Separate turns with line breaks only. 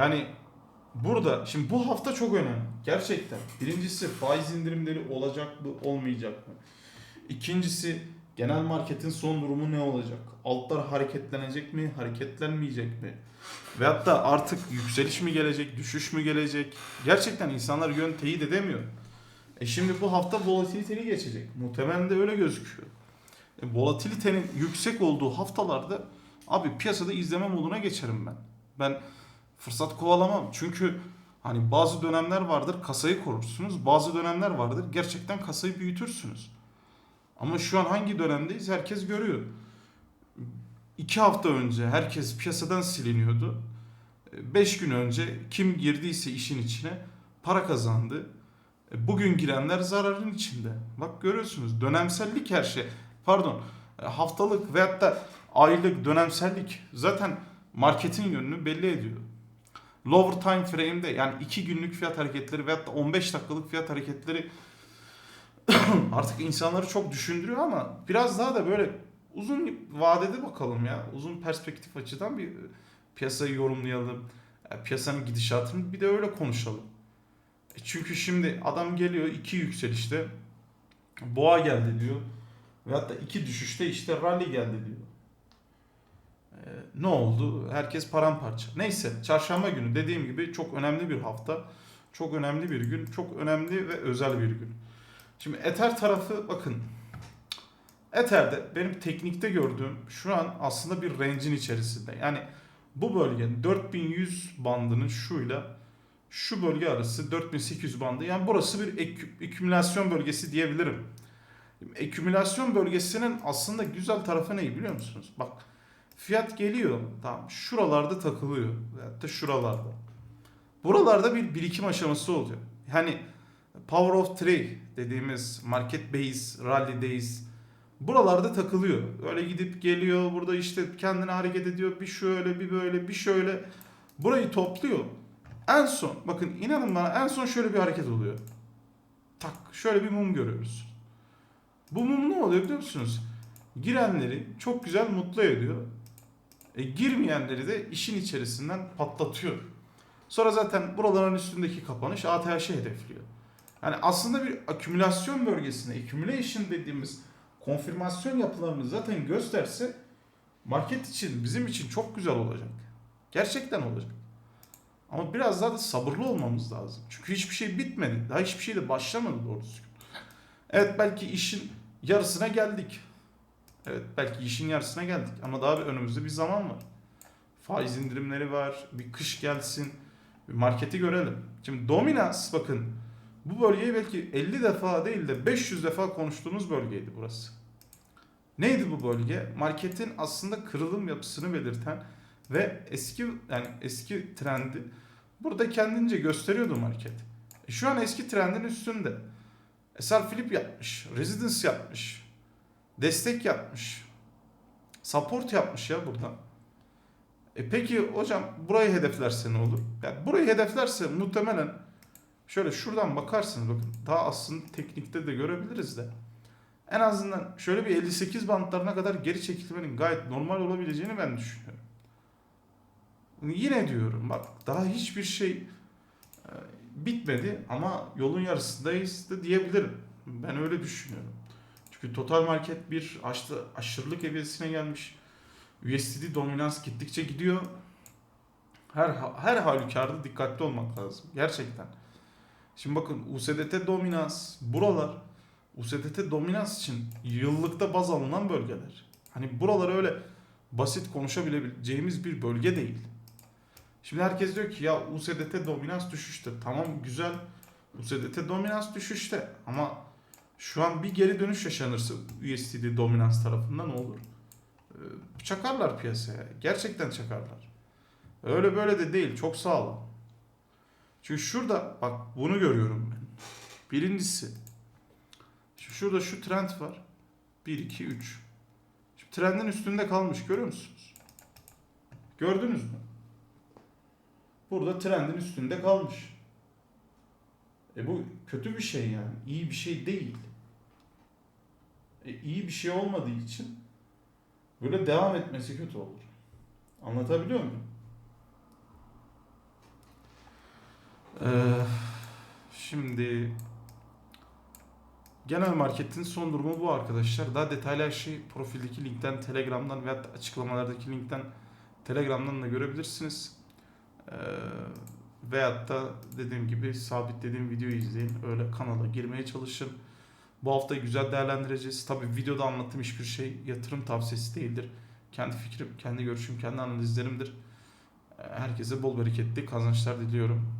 Yani burada şimdi bu hafta çok önemli. Gerçekten. Birincisi faiz indirimleri olacak mı olmayacak mı? İkincisi genel marketin son durumu ne olacak? Altlar hareketlenecek mi hareketlenmeyecek mi? Veyahut da artık yükseliş mi gelecek düşüş mü gelecek? Gerçekten insanlar yön teyit edemiyor. E şimdi bu hafta volatiliteli geçecek. Muhtemelen de öyle gözüküyor. E, volatilitenin yüksek olduğu haftalarda abi piyasada izleme moduna geçerim ben. Ben fırsat kovalamam. Çünkü hani bazı dönemler vardır kasayı korursunuz. Bazı dönemler vardır gerçekten kasayı büyütürsünüz. Ama şu an hangi dönemdeyiz herkes görüyor. İki hafta önce herkes piyasadan siliniyordu. E, Beş gün önce kim girdiyse işin içine para kazandı. E, Bugün girenler zararın içinde. Bak görüyorsunuz dönemsellik her şey. Pardon e, haftalık veyahut da aylık dönemsellik zaten marketin yönünü belli ediyor. Lower time frame'de yani 2 günlük fiyat hareketleri veyahut da 15 dakikalık fiyat hareketleri artık insanları çok düşündürüyor ama biraz daha da böyle uzun vadede bakalım ya. Uzun perspektif açıdan bir piyasayı yorumlayalım. E, Piyasanın gidişatını bir de öyle konuşalım. E Çünkü şimdi adam geliyor iki yükselişte boğa geldi diyor. Veyahut da iki düşüşte işte rally geldi diyor. Ne oldu? Herkes paramparça. Neyse çarşamba günü dediğim gibi çok önemli bir hafta. Çok önemli bir gün. Çok önemli ve özel bir gün. Şimdi Ether tarafı bakın. Ether'de benim teknikte gördüğüm şu an aslında bir range'in içerisinde. Yani bu bölgenin 4100 bandının şuyla şu bölge arası 4800 bandı. Yani burası bir ekü- ekümülasyon bölgesi diyebilirim. Ekümülasyon bölgesinin aslında güzel tarafı ne biliyor musunuz? Bak fiyat geliyor tamam şuralarda takılıyor da şuralarda. Buralarda bir birikim aşaması oluyor. Yani power of three dediğimiz market base, rally'deyiz. Buralarda takılıyor. Öyle gidip geliyor burada işte kendini hareket ediyor. Bir şöyle bir böyle bir şöyle. Burayı topluyor. En son bakın inanın bana en son şöyle bir hareket oluyor. Tak şöyle bir mum görüyoruz. Bu mum ne oluyor biliyor musunuz? Girenleri çok güzel mutlu ediyor. E, girmeyenleri de işin içerisinden patlatıyor. Sonra zaten buraların üstündeki kapanış ATH'ı hedefliyor. Yani aslında bir akümülasyon bölgesine, accumulation dediğimiz konfirmasyon yapılarını zaten gösterse market için, bizim için çok güzel olacak. Gerçekten olacak. Ama biraz daha da sabırlı olmamız lazım. Çünkü hiçbir şey bitmedi. Daha hiçbir şey de başlamadı doğru düzgün. Evet belki işin yarısına geldik. Evet belki işin yarısına geldik. Ama daha bir önümüzde bir zaman var. Faiz indirimleri var. Bir kış gelsin. Bir marketi görelim. Şimdi dominans bakın. Bu bölgeyi belki 50 defa değil de 500 defa konuştuğumuz bölgeydi burası. Neydi bu bölge? Marketin aslında kırılım yapısını belirten ve eski yani eski trendi burada kendince gösteriyordu market. E şu an eski trendin üstünde. Eser flip yapmış, residence yapmış, destek yapmış, support yapmış ya buradan. E peki hocam burayı hedeflerse ne olur? Yani burayı hedeflerse muhtemelen şöyle şuradan bakarsınız bakın daha aslında teknikte de görebiliriz de. En azından şöyle bir 58 bantlarına kadar geri çekilmenin gayet normal olabileceğini ben düşünüyorum. Yine diyorum bak daha hiçbir şey e, bitmedi ama yolun yarısındayız da diyebilirim. Ben öyle düşünüyorum. Çünkü total market bir aşırı, aşırılık eviyesine gelmiş. USDT dominans gittikçe gidiyor. Her her halükarda dikkatli olmak lazım. Gerçekten. Şimdi bakın USDT dominans buralar USDT dominans için yıllıkta baz alınan bölgeler. Hani buralar öyle basit konuşabileceğimiz bir bölge değil. Şimdi herkes diyor ki ya USDT dominans düşüşte. Tamam güzel. USDT dominans düşüşte ama şu an bir geri dönüş yaşanırsa USDT dominans tarafından olur? Ee, Çakarlar piyasaya. Gerçekten çakarlar. Öyle böyle de değil. Çok sağlam. Çünkü şurada bak bunu görüyorum ben. Birincisi şu- şurada şu trend var. 1 2 3. Şu trendin üstünde kalmış görüyor musunuz? Gördünüz mü? Burada trendin üstünde kalmış. E bu kötü bir şey yani. İyi bir şey değil. E iyi bir şey olmadığı için böyle devam etmesi kötü olur. Anlatabiliyor muyum? Ee, şimdi genel marketin son durumu bu arkadaşlar. Daha detaylı her şeyi profildeki linkten, Telegram'dan veya açıklamalardaki linkten Telegram'dan da görebilirsiniz. Ee, veyahut da dediğim gibi sabitlediğim videoyu izleyin. Öyle kanala girmeye çalışın. Bu hafta güzel değerlendireceğiz. Tabii videoda anlattığım hiçbir şey yatırım tavsiyesi değildir. Kendi fikrim, kendi görüşüm, kendi analizlerimdir. Herkese bol bereketli kazançlar diliyorum.